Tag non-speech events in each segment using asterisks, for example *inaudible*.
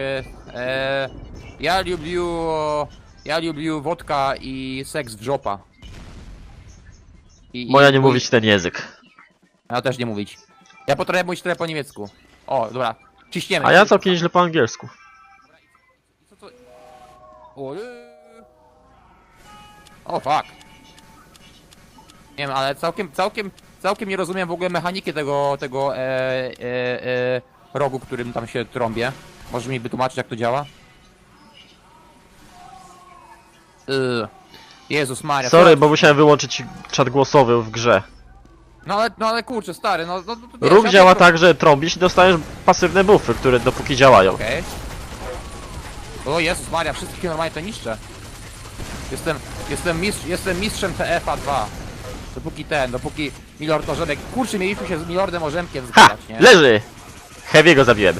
E, ja lubię... Ja lubię wodka i seks w żopa. I, Moja i- nie mówić ten język. Ja też nie mówić. Ja potrafię mówić trochę po niemiecku. O, dobra. Ciśniemy. A ja całkiem nieźle po angielsku. Co to... O, o fuck. Nie wiem, ale całkiem, całkiem, całkiem nie rozumiem w ogóle mechaniki tego, tego e, e, e, rogu, którym tam się trąbię. Możesz mi wytłumaczyć jak to działa? Yy. Jezus Maria. Sorry, co- bo musiałem wyłączyć czat głosowy w grze. No ale, no ale kurczę, stary, no... no, no Róg działa tak, że trąbisz i dostajesz pasywne buffy, które dopóki działają. Okej. O Jezus Maria, wszystkich normalnie to niszczę. Jestem, jestem, mistrz, jestem mistrzem TFA 2. Dopóki ten, dopóki Milord Orzemek... Kurczę, mieliśmy się z Milordem Orzemkiem Ha! zgrać, nie? Leży! Heavy'ego zabiłem.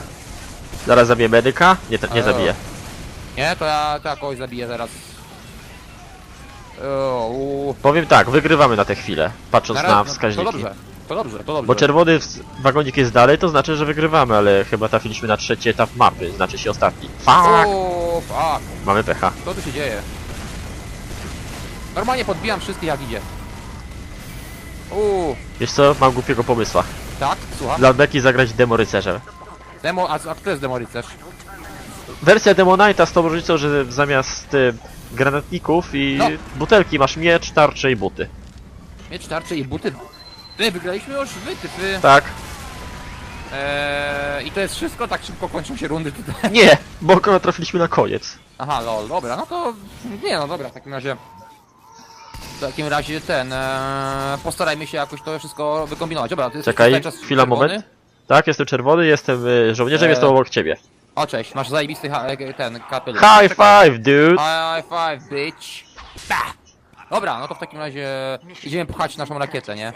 Zaraz zabiję medyka. Nie, to, nie zabiję. Nie, to ja, to ja kogoś zabiję zaraz. O, u. Powiem tak, wygrywamy na tę chwilę, patrząc Na no, wskaźniki. To dobrze, to dobrze, to dobrze. Bo czerwony wagonik jest dalej, to znaczy, że wygrywamy, ale chyba trafiliśmy na trzeci etap mapy, znaczy się ostatni. Fuck! O, fuck, Mamy pecha. co tu się dzieje? Normalnie podbijam wszystkich jak idzie. Uuu, Wiesz co, mam głupiego pomysła. tak, słucham. Dla Beki zagrać demo rycerzem. Demo, a, a kto jest demo rycerz? Wersja Demo Knighta z tą różnicą, że zamiast y, granatników i No. butelki masz miecz, tarcze i buty. Miecz, tarcze i buty. Ty, wygraliśmy już, wy, ty, ty. Tak? Eee, I to jest wszystko? Tak szybko kończą się rundy tutaj. *laughs* Nie, bo akurat trafiliśmy na koniec. Aha, lol, dobra, no to... Nie no, dobra, w takim razie... W takim razie ten... Eee, postarajmy się jakoś to wszystko wykombinować. Dobra, ty jesteś Czekaj, chwila, moment. Tak, jestem czerwony, jestem y, żołnierzem, Eee. jestem obok ciebie. O, cześć, masz zajebisty ha- e, ten kapelusz. High five, dude! High five, bitch! Pa! Dobra, no to w takim razie idziemy pchać naszą rakietę, nie?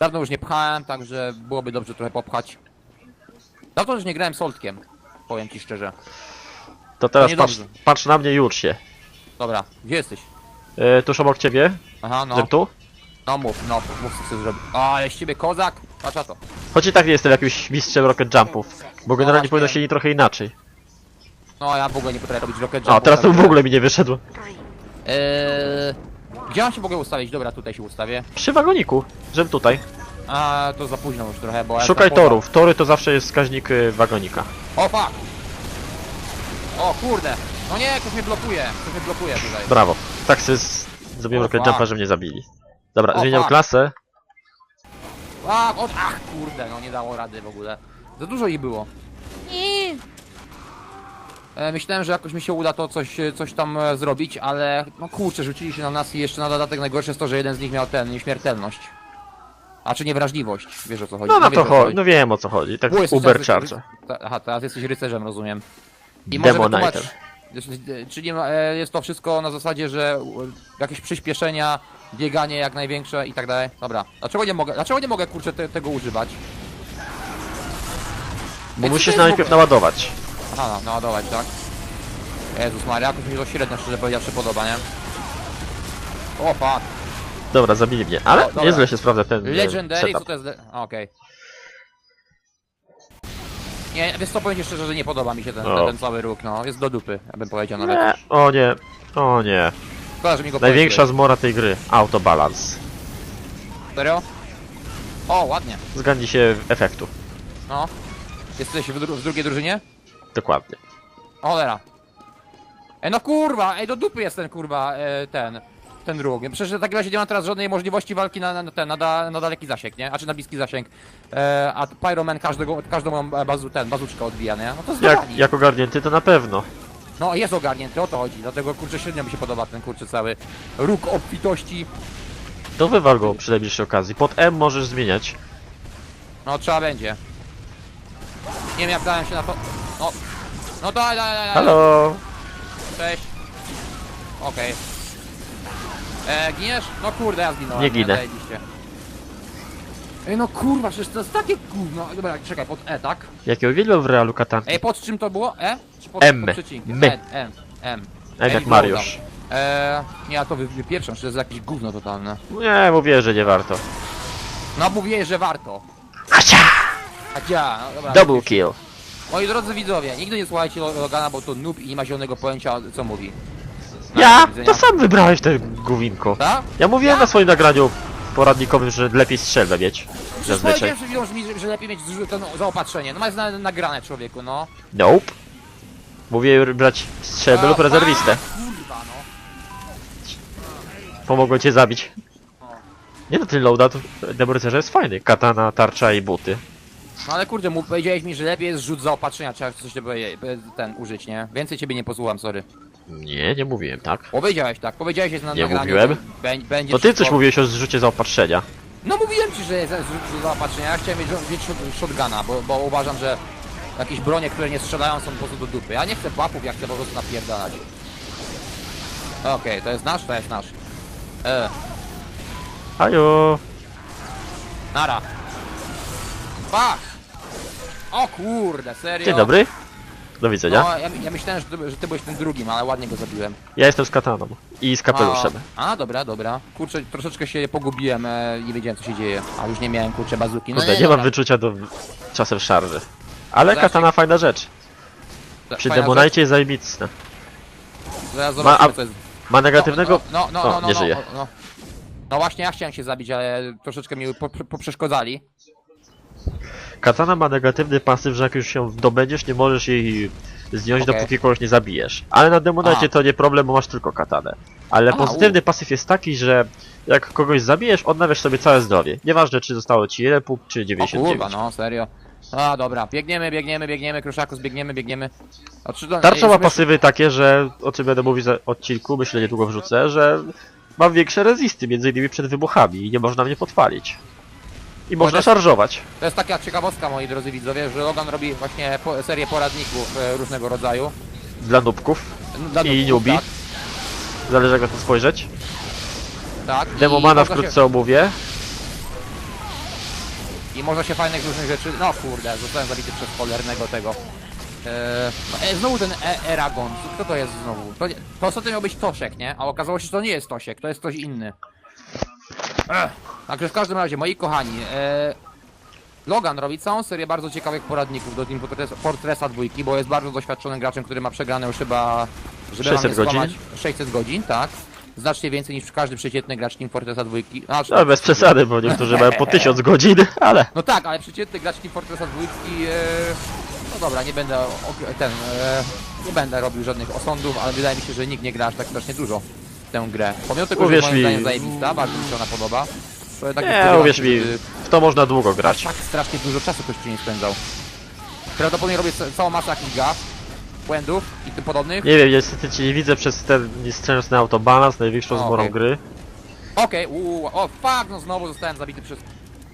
Dawno już nie pchałem, także byłoby dobrze trochę popchać. Dawno już nie grałem soltkiem, powiem ci szczerze. To teraz patrz, patrz na mnie i ucz się. Dobra, gdzie jesteś? Y, tuż obok ciebie, Aha, no. no. tu? No mów, no, mów co chcesz zrobić. A, ale z ciebie kozak? Patrz na to. Choć i tak nie jestem jakimś mistrzem rocket jumpów. Bo generalnie właśnie. powinno się nie trochę inaczej. No, ja w ogóle nie potrafię robić rocket A, jumpu. teraz to w ogóle mi nie wyszedło. Eee, gdzie mam się mogę ustawić? Dobra, tutaj się ustawię. Przy wagoniku, żeby tutaj. A, to za późno już trochę, bo... ja Szukaj torów. Tory to zawsze jest wskaźnik y, wagonika. O, fuck! O, kurde! No nie, ktoś mnie blokuje, ktoś mnie blokuje tutaj. Brawo. Tak sobie z... zrobiłem O, rocket fuck. jumpa, że mnie zabili. Dobra, O, zmieniam fuck. klasę. A, o, ach, kurde, no nie dało rady w ogóle. Za dużo ich było. E, myślałem, że jakoś mi się uda to coś, e, coś tam e, zrobić, ale no kurczę, rzucili się na nas i jeszcze na dodatek najgorsze jest to, że jeden z nich miał ten, nieśmiertelność. A czy niewrażliwość, wiesz o co chodzi. No na wiesz, to o co chodzi. No wiem o co chodzi. Tak Bo jesteś Uber teraz- Charger. Ta, aha, teraz jesteś rycerzem, rozumiem. Może wytłumacz, jest- czyli e, jest to wszystko na zasadzie, że e, jakieś przyspieszenia, bieganie jak największe i tak dalej. Dobra, dlaczego nie mogę, dlaczego nie mogę kurczę te, tego używać? Bo Ej, co musisz to jest w najpierw ogóle? naładować. Aha, no, naładować, tak? Jezus Maria, jakoś mi to średnio szczerze powiedziawszy podoba, nie? O, fuck. Dobra, zabili mnie. Ale dobra. nieźle się sprawdza ten e, Legendary, co setup. to jest... le- a, Okej. Nie, wiesz co, powiem ci szczerze, że nie podoba mi się ten, O. ten, ten cały róg, no. Jest do dupy, ja bym powiedział nawet. Nie, o nie, o nie. Szkoda, że mi go Największa zmora tej gry. Autobalans. Serio? O, ładnie. Zgadnij się efektu. No. Jesteś w, dru w drugiej drużynie? Dokładnie. O, Cholera. Ej, no kurwa, ej, do dupy jest ten kurwa, e, ten, ten róg. Przecież w takim razie nie ma teraz żadnej możliwości walki na, na, ten, na, da, na daleki zasięg, nie? A czy na bliski zasięg. E, a Pyroman każdego, każdą mam bazu, ten, bazuczkę odbija, nie? No to Jak, zgrali. jak ogarnięty to na pewno. No jest ogarnięty, o to chodzi, dlatego kurczę średnio mi się podoba ten kurczę cały róg obfitości. To wywal go przy najbliższej okazji. Pod M możesz zmieniać. No trzeba będzie. Nie wiem jak dałem się na to. No. No daj, daj, daj, daj. Halo! Cześć. Okej. E, giniesz? No kurde, ja zginąłem. Nie ginę. zajebiście. Ej, no kurwa, przecież to jest takie gówno. Dobra, czekaj, pod E, tak? Jak ja uwielbiam w realu katanki. Ej, pod czym to było? E? Czy pod, M. pod przecinkiem? My. E, M, M. M jak i Mariusz. Eee, nie, ja to wy, wypieprzam, że to jest jakieś gówno totalne. Nie, mówię, że nie warto. No mówię, że warto. Hacia! A ja, no dobra. Double kill. Moi drodzy widzowie, nigdy nie słuchajcie Logana, bo to noob i nie ma zielonego pojęcia, co mówi. Ja? widzenia. To sam wybrałeś te głowinko. Tak? Ja mówiłem na swoim nagraniu poradnikowym, że lepiej strzelbę mieć. Przecież Zazwyczaj. powiedziałem przed chwilą, że, mi- że lepiej mieć zrzu- to no, zaopatrzenie. No ma jest na, nagrane człowieku, no. Nope. Mówię brać strzelbę lub A, rezerwistę. Kurwa, no. Pomogą cię zabić. Nie no, ten loadout Demorycerza jest fajny. Katana, tarcza i buty. No ale kurde, mu powiedziałeś mi, że lepiej jest rzut zaopatrzenia, trzeba coś żeby ten użyć, nie? Więcej ciebie nie posłucham, sorry. Nie, nie mówiłem tak. Powiedziałeś tak, powiedziałeś jest na Nie nagraniu, mówiłem. że bę- będzie To ty coś wszystko- mówiłeś o zrzucie zaopatrzenia. No mówiłem ci, że jest rzut zaopatrzenia, ja chciałem mieć, mieć shot, shotguna, bo, bo uważam, że jakieś bronie, które nie strzelają są po prostu do dupy. Ja nie chcę łapów, ja chcę po prostu napierdalać. Okej, to jest nasz, to jest nasz. E, Ajo. nara. Fuck! O kurde, serio? Dzień dobry. Do widzenia. No, ja, ja myślałem, że ty, że ty byłeś tym drugim, ale ładnie go zabiłem. Ja jestem z kataną. I z kapeluszem. A, a dobra, dobra. Kurczę, troszeczkę się pogubiłem, e, nie wiedziałem co się dzieje. A już nie miałem kurczę bazuki. No Kurde, nie dobra. mam wyczucia do czasem szarży. Ale Zasięg. katana fajna rzecz. Przy Fajna Demonite jest rzecz. Zaraz zobaczymy a- co jest. Ma negatywnego... No, no, no, O, no, no, nie no, żyje. no, no. No właśnie, ja chciałem się zabić, ale troszeczkę mi po- poprzeszkodzali. Katana ma negatywny pasyw, że jak już się zdobędziesz, nie możesz jej zdjąć, Okej. dopóki kogoś nie zabijesz. Ale na Demonite A. to nie problem, bo masz tylko katanę. Ale A, pozytywny pasyw jest taki, że jak kogoś zabijesz, odnawiasz sobie całe zdrowie. Nieważne, czy zostało ci 1 punkt, czy O 99. kurwa, no, serio. A, dobra, biegniemy, biegniemy, biegniemy, Kruszakus, biegniemy, biegniemy. A czy to- Tarcza ma pasywy takie, że o czym będę mówić za odcinku, myślę niedługo wrzucę, że mam większe rezisty, między innymi przed wybuchami i nie można mnie podpalić. I można Chociaż- szarżować. To jest taka ciekawostka, moi drodzy widzowie, że Logan robi właśnie po, serię poradników e, różnego rodzaju. Dla nubków, dla I nubków, newbie. Tak, zależy jak na to spojrzeć. tak. Demomana wkrótce omówię. Się, I można się fajnych różnych rzeczy... No kurde, zostałem zabity przez cholernego tego. E, no, e, znowu ten e Eragon. Kto to jest znowu? To, to ostatnio miał być Toszek, nie? A okazało się, że to nie jest Tosiek, to jest ktoś inny. Ech. Także w każdym razie, moi kochani, e, Logan robi całą serię bardzo ciekawych poradników do Team Fortress- Fortressa dwójki, bo jest bardzo doświadczonym graczem, który ma przegrane już chyba, żeby 600 wam nie godzin. skłamać, 600 godzin, tak. Znacznie więcej niż każdy przeciętny gracz Team Fortressa dwójki. Znaczy, No bez przesady, bo niektórzy mają po 1000 *laughs* godzin, ale... no tak, ale przeciętny gracz Team Fortressa dwójki, e, no dobra, nie będę ten, e, nie będę robił żadnych osądów, ale wydaje mi się, że nikt nie gra aż tak strasznie dużo w tę grę. Pomimo tego, Uwierz że moim mi- zdaniem zajebista, bardzo mi się ona podoba. To jednak nie uwierz mi, w to można długo grać. tak strasznie dużo czasu ktoś przy niej spędzał. Prawdopodobnie robię ca- całą masę jakichś gaf, błędów i tym podobnych. Nie wiem, niestety cię nie widzę przez ten nieszczęsny autobalans, największą O, zmorą okej. gry. Okej, uuu, o fuck, no znowu zostałem zabity przez...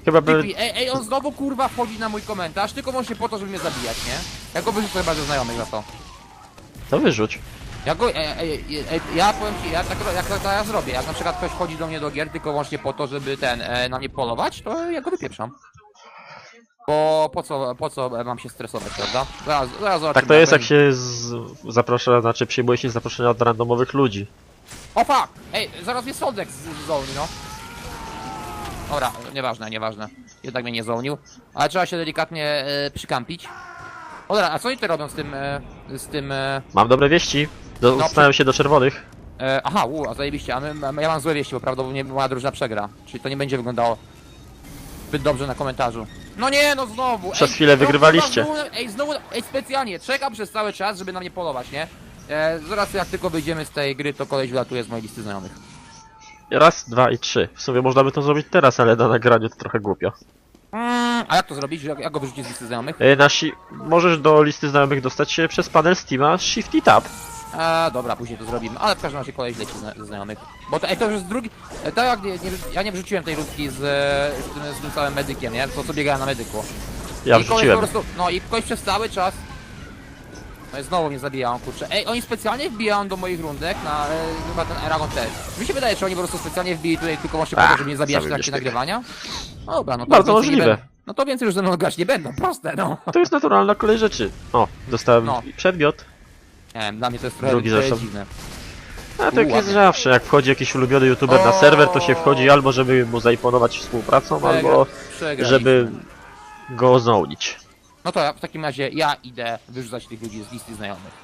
Chyba by... Ej, ej, on znowu kurwa wchodzi na mój komentarz, tylko może po to, żeby mnie zabijać, nie? Ja go wyrzucę chyba ze znajomych za to. To wyrzuć. Ja go, ej, ej, ej, ej, ja powiem ci, ja tak, jak tak ja zrobię, jak na przykład ktoś wchodzi do mnie do gier tylko wyłącznie po to, żeby ten, e, na mnie polować, to ja go wypieprzam. Bo po co, po co mam się stresować, prawda? Zaraz, zaraz zobaczymy. Tak to jest jak się z... zaprasza, znaczy przyjmuje się zaproszenia od randomowych ludzi. O fuck! Ej, zaraz mnie Soldek z- zolni, no. Dobra, nieważne, nieważne. Jednak mnie nie zolnił. Ale trzeba się delikatnie e, przykampić. Dobra, a co oni tutaj robią z tym, e, z tym... E, Mam dobre wieści. Dostałem się do czerwonych. e, aha, u, a zajebiście, a my, a ja mam złe wieści, bo prawdopodobnie moja drużyna przegra. Czyli to nie będzie wyglądało zbyt dobrze na komentarzu. No nie, no znowu! Przez chwilę znowu, wygrywaliście. Znowu, ej, znowu, ej, specjalnie, czekam przez cały czas, żeby na mnie polować, nie? E, zaraz jak tylko wyjdziemy z tej gry, to koleś wylatuje z mojej listy znajomych. Raz, dwa i trzy. W sumie można by to zrobić teraz, ale na nagraniu to trochę głupio. Mm, a jak to zrobić? Jak, jak go wyrzucić z listy znajomych? E, Na si- możesz do listy znajomych dostać się przez panel Steama Shift i Tab. A, dobra, później to zrobimy, ale w każdym razie koleś leci zna- ze znajomych. Bo to, ej, to już jest drugi... e, Tak jak nie, nie, ja nie wrzuciłem tej ludki z, e, z, tym, z tym całym medykiem, nie? To co biegałem na medyku. Ja I koleś wrzuciłem. po prostu, no i koleś przez cały czas... No i znowu mnie zabijają, kurczę. Ej, oni specjalnie wbijają do moich rundek na... E, chyba ten Eragon też. Mi się wydaje, że oni po prostu specjalnie wbili tutaj tylko właśnie po to, Ach, żeby mnie zabijać w sami trakcie mnie nagrywania. No dobra, no to Bardzo więcej nie możliwe. No to więcej już ze mną grać nie będą, proste, no. To jest naturalna kolej rzeczy. O, dostałem No. przedmiot. Nie wiem, dla mnie to jest trochę, Drugi zresztą. dziwne. A tak jest zawsze, jak wchodzi jakiś ulubiony youtuber na serwer, to się wchodzi albo żeby mu zaimponować współpracą, albo Przegraliśmy. żeby go znownić. No to ja, w takim razie ja idę wyrzucać tych ludzi z listy znajomych. *laughs*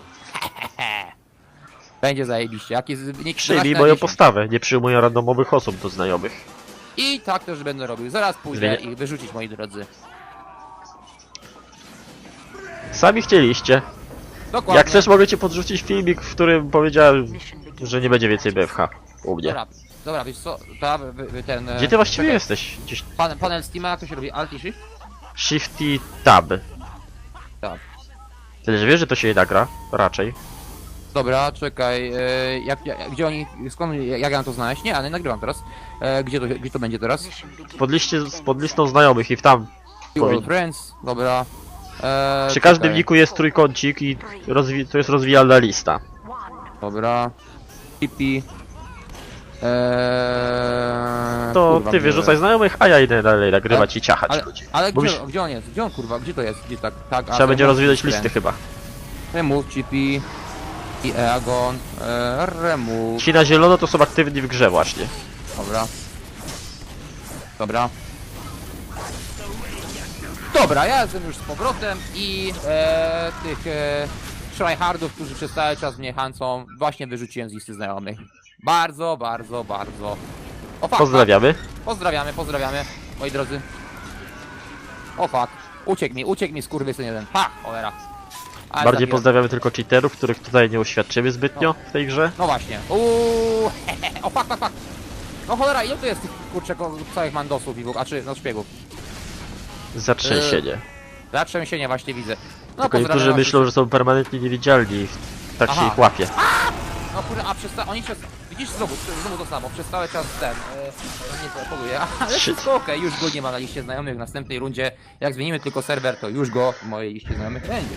Będzie zajebiście. Jak jest wynik 14 Przyjmij na moją 10. postawę, nie przyjmuję randomowych osób do znajomych. I tak też będę robił. Zaraz pójdę ich wyrzucić, moi drodzy. Sami chcieliście. Dokładnie. Jak chcesz, mogę ci podrzucić filmik, w którym powiedziałem, że nie będzie więcej BFH u mnie. Dobra, dobra, wiesz co, to wy, wy, ten... e, Gdzie ty właściwie czekaj. jesteś? Gdzieś Pan, panel Steama, jak to się robi? Alt i Shift? Shifty Tab. Tak. Tyle, że wiesz, że to się nie nagra? Raczej. Dobra, czekaj, e, jak, jak, gdzie oni, skąd, jak ja mam to znaleźć? Nie, ale nagrywam teraz. E, gdzie, to, gdzie to będzie teraz? Pod, liście, pod listą znajomych i w tam. You all friends, dobra. E, Przy każdym niku jest trójkącik i rozwi- to jest rozwijalna lista. Dobra. Tipi. Eee, To kurwa, ty gdzie- wyrzucaj znajomych, a ja idę dalej nagrywać i ciachać Ale, ludzi. ale gdzie, gdzie on jest? Gdzie on kurwa? Gdzie to jest? Gdzie tak? tak a, Trzeba będzie rozwijać listy chyba. Remove Chippy. I Eagon. E, remove. Ci na zielono to są aktywni w grze właśnie. Dobra. Dobra. Dobra, ja jestem już z powrotem i e, tych e, tryhardów, którzy przez cały czas mnie hańcą, właśnie wyrzuciłem z listy znajomych. Bardzo, bardzo, bardzo. O, fuck, Pozdrawiamy. Pozdrawiamy, pozdrawiamy, moi drodzy. O fuck. Uciekł mi, uciekł mi skurwysyn jeden. Ha, cholera. Ale Bardziej zabiłem. pozdrawiamy tylko cheaterów, których tutaj nie uświadczymy zbytnio w tej grze. No właśnie. Uuu, *laughs* o fuck, fuck, fuck. No cholera, ile tu jest tych kurczę ko- całych mandosów i w ogóle, a czy no szpiegów? Zatrzęsienie. Zatrzęsienie właśnie widzę. No Tylko niektórzy myślą, że są permanentnie niewidzialni i tak się Aha. ich łapie. No kurde, a przez ta... oni przez... Widzisz znowu, znowu to samo, przez cały czas ten... E, nie poluję, *laughs* ale wszystko okej, już go nie ma na liście znajomych w następnej rundzie. Jak zmienimy tylko serwer, to już go w mojej liście znajomych będzie.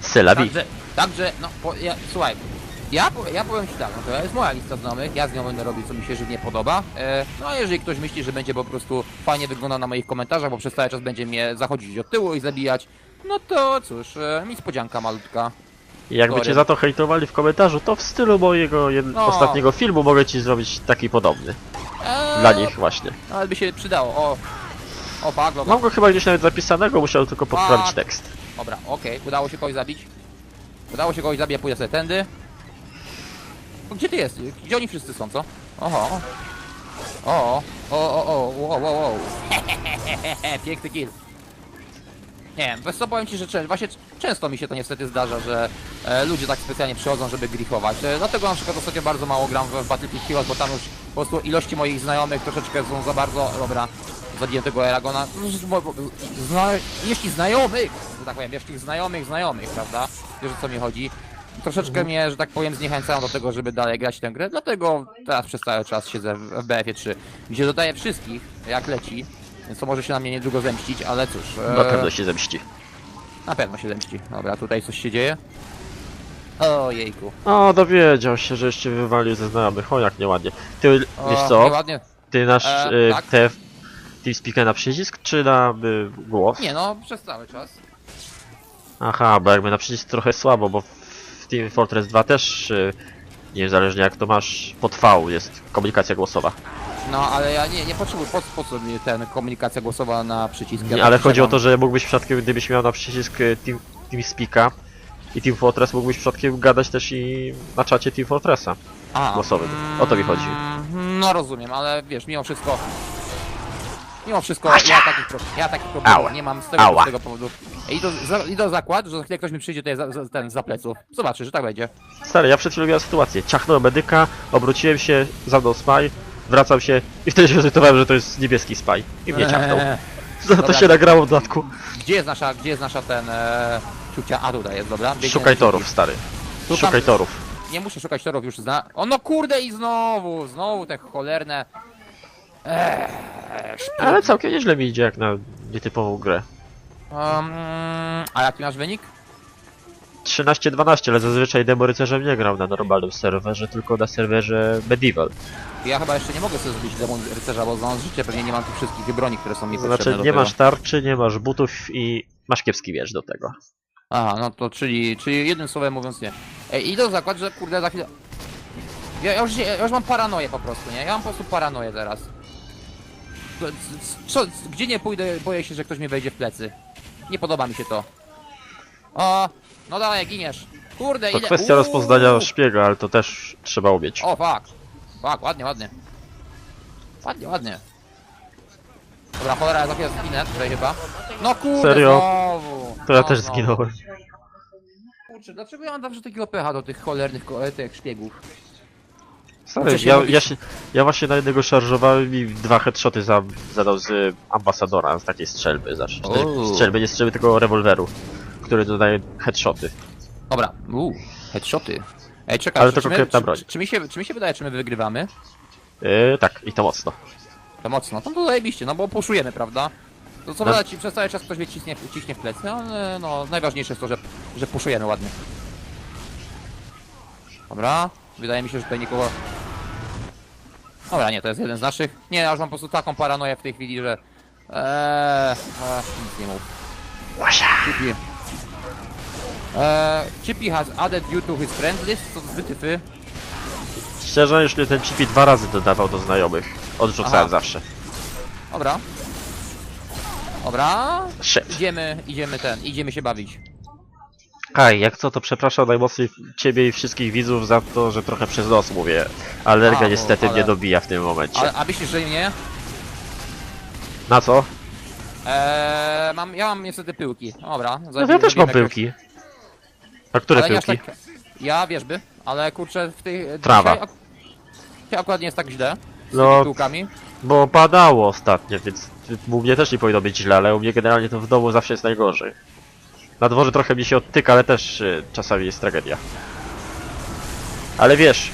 Sylabi. Także, także, no, po, ja, słuchaj, ja, ja powiem Ci tak, no to jest moja lista znajomych, ja z nią będę robił co mi się żywnie podoba. E, no a jeżeli ktoś myśli, że będzie po prostu fajnie wyglądał na moich komentarzach, bo przez cały czas będzie mnie zachodzić od tyłu i zabijać, no to cóż, e, niespodzianka malutka. I jakby Sorry. cię za to hejtowali w komentarzu, to w stylu mojego jed... No. ostatniego filmu mogę ci zrobić taki podobny. E, Dla nich właśnie. Ale by się przydało, o. O, logo. Mam go chyba gdzieś nawet zapisanego, musiałem tylko poprawić Fuck. tekst. Dobra, okej, udało się kogoś zabić. Udało się kogoś zabić, ja pójdę sobie tędy. Gdzie ty jest? Gdzie oni wszyscy są, co? Oho. O, o, o, o, wow, wow, wow. *laughs* Piękny kill. Nie wiem, wiesz co, powiem ci, że właśnie często mi się to niestety zdarza, że e, ludzie tak specjalnie przychodzą, żeby grifować. E, dlatego na przykład ostatnio bardzo mało gram w, Battlefield Heroes, bo tam już po prostu ilości moich znajomych troszeczkę są za bardzo... Dobra, zabiję tego Eragona. Bo- Zna, jeśli znajomych, że tak powiem, jeśli znajomych znajomych, prawda? Wiesz o co mi chodzi. Troszeczkę mnie, że tak powiem, zniechęcają do tego, żeby dalej grać tę grę, dlatego teraz przez cały czas siedzę w, w BF-ie 3, gdzie dodaję wszystkich, jak leci, więc to może się na mnie niedługo zemścić, ale cóż... Na e, pewno się zemści. na pewno się zemści. Dobra, tutaj coś się dzieje. O jejku. O, dowiedział się, że jeszcze wywalił ze znajomych. O, jak nieładnie. Ty, O, wiesz co? Nieładnie. Ty nasz E, y, tak. TeamSpeaker na przycisk, czy na y, głos? Nie no, przez cały czas. Aha, bo jakby na przycisk trochę słabo, bo Team Fortress 2 też, y, niezależnie jak to masz, pod V jest komunikacja głosowa. No, ale ja nie, nie potrzebuję, po, po co mi ten komunikacja głosowa na przycisk? Nie, tak ale chodzi o to, że mógłbyś przypadkiem, gdybyś miał na przycisk y, Team, TeamSpeaka i Team Fortress, mógłbyś przypadkiem gadać też i na czacie Team Fortressa. A, głosowym. O to mi chodzi. mm, No rozumiem, ale wiesz, mimo wszystko... Mimo wszystko, ja takich, pro, ja takich problemów Ała. nie mam z tego, Ała. z tego powodu. I do, za, I do zakładu, że za chwilę ktoś mi przyjdzie tutaj za, za, ten, za pleców. Zobaczysz, że tak będzie. Stary, ja przed chwilą miałem sytuację. Ciachnąłem medyka, obróciłem się, za mną spy, wracam się i wtedy się zorientowałem, że to jest niebieski spy. I mnie ciachnął. Eee, *laughs* Za to dobra. się nagrało w dodatku. Gdzie jest nasza, gdzie jest nasza ten... E, ciucia? A tutaj jest, dobra? Szukaj torów, stary. Szukam- Szukaj torów. Nie muszę szukać torów, już zna. O no kurde i znowu, znowu te cholerne. Eee, Ale całkiem nieźle mi idzie jak na nietypową grę. um, a jaki masz wynik? 13-12, ale zazwyczaj demo rycerzem nie gram na normalnym serwerze, tylko na serwerze Medieval. Ja chyba jeszcze nie mogę sobie zrobić demon rycerza, bo znam życie, pewnie nie mam tych wszystkich broni, które są mi To potrzebne znaczy nie masz tarczy, nie masz butów i masz kiepski miecz do tego. Aha, no to czyli, czyli jednym słowem mówiąc nie. Ej, idę zakład, że kurde za chwilę... Ja, ja, już, ja już mam paranoję po prostu, nie? Ja mam po prostu paranoję teraz. Co, gdzie nie pójdę, boję się, że ktoś mi wejdzie w plecy. Nie podoba mi się to. O, no dalej, giniesz. Kurde, To ile... kwestia Uuu. rozpoznania szpiega, ale to też trzeba umieć. O, fuck. Fuck, ładnie, ładnie. Ładnie, ładnie. Dobra, cholera, ja za chwilę zginę tutaj chyba. No kurde, Serio? znowu. To ja No, też znowu. zginąłem. Kurczę, dlaczego ja mam zawsze takiego pecha do tych cholernych ko- e, tych szpiegów? Stary, ja, ja, się, ja właśnie na jednego szarżowałem i dwa headshoty za, zadał z ambasadora, z takiej strzelby. Uuu. strzelby, nie strzelby, tylko rewolweru, który dodaje headshoty. Dobra, uuu, headshoty. Ej, czekaj, Ale to czy, my, konkretna broń. czy, czy, mi się, czy mi się wydaje, czy my wygrywamy? Yy, tak, i to mocno. To mocno, to, to zajebiście, no bo puszujemy, prawda? To co No. prawda ci przez cały czas ktoś mnie ciśnie, ciśnie w plecy, ale no najważniejsze jest to, że, że puszujemy ładnie. Dobra, wydaje mi się, że tutaj nikogo... Dobra, nie, to jest jeden z naszych. Nie, ja już mam po prostu taką paranoję w tej chwili, że... Eee, eee nic nie mów. Chippy. Eee, Chippy has added you to his friend list, co wytyfy? Szczerze, już mnie ten chipi dwa razy dodawał do znajomych. Odrzucałem Aha. zawsze. Dobra. Dobra, Shit. idziemy, idziemy ten, idziemy się bawić. Kaj, jak co, to przepraszam najmocniej ciebie i wszystkich widzów za to, że trochę przez nos mówię. Alergia A, niestety ale- mnie dobija w tym momencie. Ale, a myślisz, że nie? Na co? Eee, mam, ja mam niestety pyłki. Dobra. No ja też mam pyłki. A które pyłki? tak, ja wierzby, ale kurczę w tej... Trawa. Dzisiaj, ak- dzisiaj akurat nie jest tak źle. Z No. pyłkami. Bo padało ostatnio, więc u mnie też nie powinno być źle, ale u mnie generalnie to w domu zawsze jest najgorzej. Na dworze trochę mi się odtyka, ale też y, czasami jest tragedia. Ale wiesz,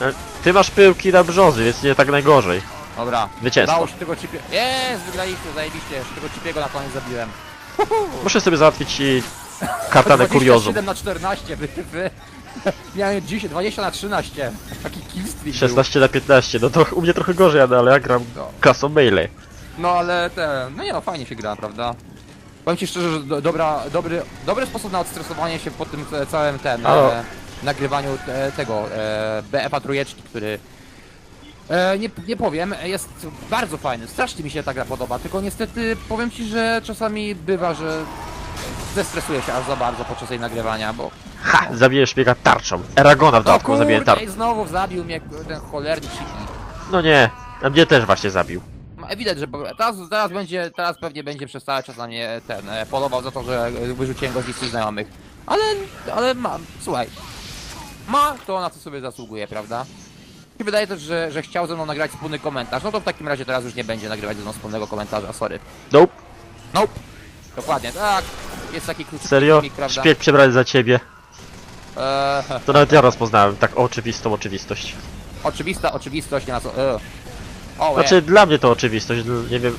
e, ty masz pyłki na brzozy, więc nie tak najgorzej. Dobra. Zwycięstwo. Udało się tego chipie... Jest, wygraliście, zajebiście. Jeszcze tego chipiego na koniec zabiłem. Muszę sobie załatwić i kartanę kuriozum. 27 na 14, wytyfy. *laughs* Miałem dzisiaj 20 na 13. Taki killstreak był. 16 na 15, no to u mnie trochę gorzej, ale ale ja gram No. klasą maile. No ale te, no nie no, fajnie się gra, prawda? Powiem ci szczerze, że do, dobra, dobry, dobry sposób na odstresowanie się po tym całym ten, Halo. e, nagrywaniu te, tego e, BFA trójeczki, który e, nie, nie powiem, jest bardzo fajny, strasznie mi się ta gra podoba, tylko niestety powiem ci, że czasami bywa, że zestresuję się aż za bardzo podczas jej nagrywania, bo Ha! Zabiję szpiega tarczą. Eragona w dodatku zabiję kurde, tarczą. i znowu zabił mnie ten cholerny. No nie, a mnie też właśnie zabił. No, Widać, że po- teraz, teraz będzie, teraz pewnie będzie przez cały czas na mnie ten, e, polował za to, że e, wyrzuciłem go z listy znajomych. Ale, ale ma, słuchaj, ma to na co sobie zasługuje, prawda? Się wydaje też, że, że chciał ze mną nagrać wspólny komentarz, no to w takim razie teraz już nie będzie nagrywać ze mną wspólnego komentarza, sorry. Nope, Nope. Dokładnie, tak. Jest taki krótki serio? filmik, prawda? Szpieg przebrany za ciebie. Eee, To nawet ja rozpoznałem tak oczywistą oczywistość. oczywista oczywistość, nie ma co... Eee. Znaczy dla mnie to oczywistość, dl- nie wiem.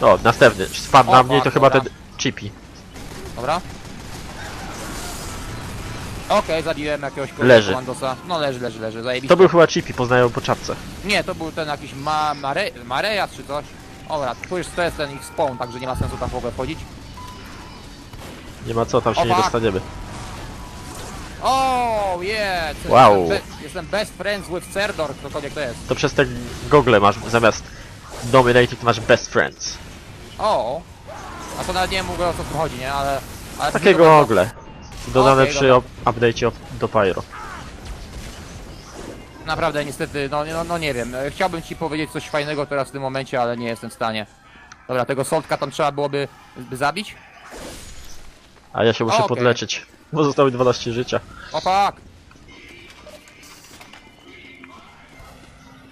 O, następny. Spadł O, na mnie i to chyba ten Chippy. Dobra. Okej, zabiłem jakiegoś Leży. komandosa. No leży, leży, leży, zajebiście. To był chyba Chippy, poznają po czapce. Nie, to był ten jakiś ma, mare, Marejas czy coś. Dobra, tu już to jest ten ich spawn, także nie ma sensu tam w ogóle wchodzić. Nie ma co, tam się nie dostaniemy. O, yeah! to Wow. Jestem, be, jestem best friends with Cerdor, ktokolwiek to jest. To przez te gogle masz zamiast Dominated masz Best Friends. O! A to nawet nie wiem w ogóle o co tu chodzi, nie? Ale... ale Takiego to- gogle. Dodane Okej, przy up- update'cie do Pyro. Naprawdę, niestety, no, no, no nie wiem. E, Chciałbym ci powiedzieć coś fajnego teraz w tym momencie, ale nie jestem w stanie. Dobra, tego Soltka tam trzeba byłoby by zabić. A ja się muszę Okej. podleczyć. Bo zostały 12 życia. O fuck!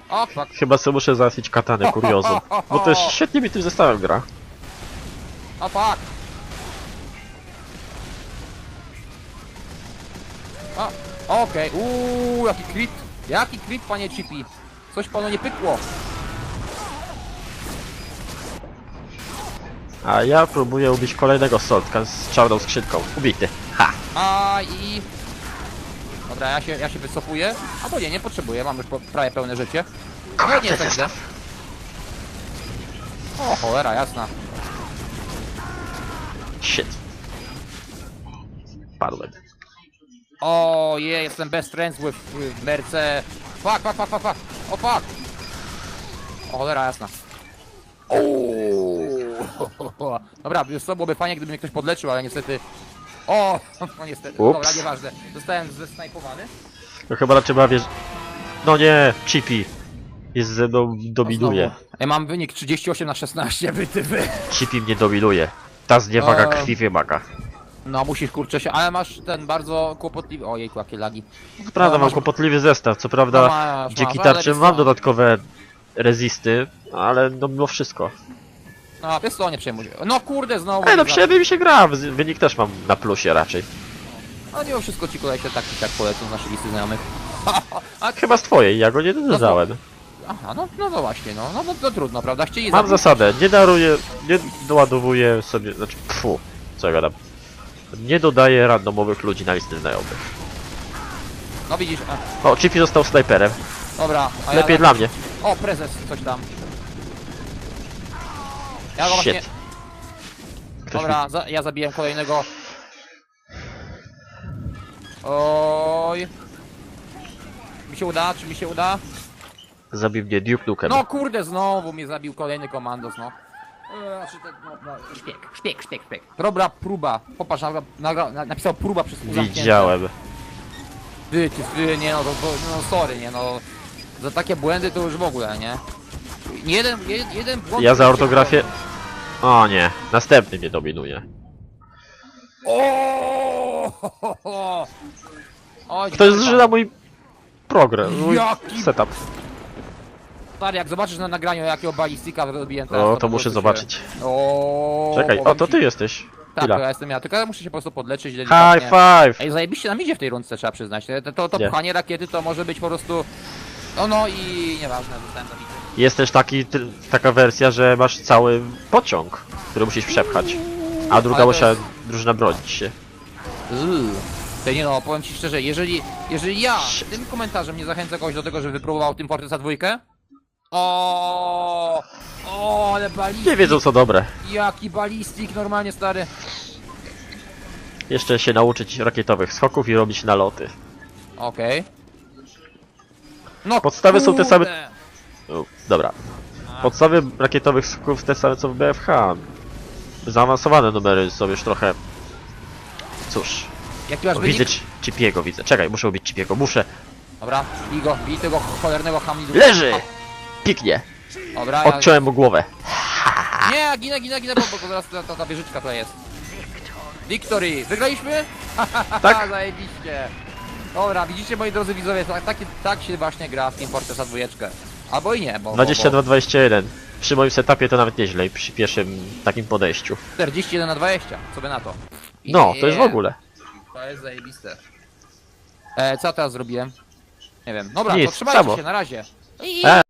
O fuck! Chyba sobie muszę załatwić katanę kuriozum. Bo to jest *laughs* świetnie mi tym zestawem gra. O fuck! O, okej, uuu, jaki crit! Jaki crit, panie Chippy! Coś panu nie pykło! A ja próbuję ubić kolejnego soltka z czarną skrzynką. Ubity. Ha! A i... Dobra, ja się, ja się wycofuję. Albo nie, nie potrzebuję, mam już po, prawie pełne życie. No nie tak źle. O, cholera, jasna. Shit. Padłem. O, je, jestem best friends with, with Merce. Fuck, fuck, fuck, fuck, fuck. O, fuck. O, cholera, jasna. Ooo, Dobra, wiesz co, byłoby fajnie, gdyby mnie ktoś podleczył, ale niestety... O, no niestety, Ups. dobra, nieważne. Zostałem zesnajpowany. To chyba trzeba wiesz... No nie, Chippy. Jest ze mną, dominuje. Znowu. Ja mam wynik 38 na 16, wytywy. Chippy mnie dominuje. Ta zniewaga Eee. krwi wymaga. No musisz kurczę się, ale masz ten bardzo kłopotliwy... Ojejku, jakie lagi. Prawda, No, mam masz- kłopotliwy zestaw. Co prawda, No masz, dzięki masz, ale tarczy mam co? dodatkowe rezisty, ale no mimo wszystko. No, wiesz co, nie przejmuj się. No kurde, znowu... Ej, no za- przyjemnie mi się gra, wynik też mam na plusie raczej. No mimo wszystko ci kolej się tak i tak polecą z naszej listy znajomych. *laughs* A, *laughs* Chyba z twojej, ja go nie dodałem. aha, no, no to właśnie, no, no, no to trudno, prawda? Chcieli Mam zabić- zasadę, nie daruję, nie doładowuję sobie, znaczy pfu, co ja gadam. Nie dodaję randomowych ludzi na listy znajomych. No widzisz, a, O, Chippy został snajperem. dobra. A Lepiej ja, dla mnie. O, prezes, coś tam. Ja go właśnie... Shit. Ktoś Dobra, za, ja zabiłem kolejnego. Oj. Mi się uda, czy mi się uda? zabił mnie Duke Nukem. No kurde, znowu mnie zabił kolejny komandos, no. Eee, Znaczy, ten, no, no, szpieg, szpieg, szpieg, szpieg. Dobra, próba. Popatrz, nagra, nagra, na- napisał próba przez pół zamknięte. Widziałem. Ty, ty, ty, nie no, to, to, no sorry, nie no. Za takie błędy to już w ogóle, nie? Jeden, jeden, jeden błąd... Ja za ortografię... O nie, następny mnie dominuje. O! Oj, To jest dobra. żyna mój program, mój Jaki- setup. Stary, jak zobaczysz na nagraniu jakiego balistika robiłem teraz... O, po to muszę prostu zobaczyć. Się... O, Czekaj, o powiem to ci- ty jesteś. Tak, to ja jestem ja, tylko ja muszę się po prostu podleczyć High delikatnie. five! Ej, zajebiście nam idzie w tej rundce, trzeba przyznać. To, to, to Nie. pchanie rakiety to może być po prostu... No, no i nieważne, zostałem zabity. Jest też taki, taka wersja, że masz cały pociąg, który musisz przepchać. A druga Ale to musiała jest- drużyna bronić się. Uuu. To nie no, powiem ci szczerze, jeżeli, jeżeli ja tym komentarzem nie zachęcę kogoś do tego, żeby wypróbował tym Fortesa dwójkę, o, o, ale balistik, Nie wiedzą co dobre. jaki balistik, normalnie stary. Jeszcze się nauczyć rakietowych skoków i robić naloty. Okej. No Podstawy są te same- kurde. Dobra. Podstawy rakietowych skoków te same co w BFH. Zaawansowane numery są już trochę... Cóż, Jaki masz wynik? widzę Ci- Chipiego, widzę. Czekaj, muszę ubić Chipiego, muszę. Dobra, bij go, bij tego cholernego hamidu. Leży! Piknie! Dobra, ja... Odciąłem mu głowę. Nie, ginę, ginę, ginę, bo, bo teraz ta, ta, ta wieżyczka to jest. Victory! Wygraliśmy? *laughs* Tak. Zajebiście. Dobra, widzicie moi drodzy widzowie, tak, tak, tak się właśnie gra w Team Fortressa dwójeczkę. Albo i nie, bo... bo, 22-21. Przy moim setupie to nawet nieźle i przy pierwszym takim podejściu. bo 41 na 20, co by na to? No, to jest w ogóle. To jest zajebiste. E, co ja teraz zrobiłem? Nie wiem. Dobra, Nic, to trzymajcie samo. się, na razie. I... E.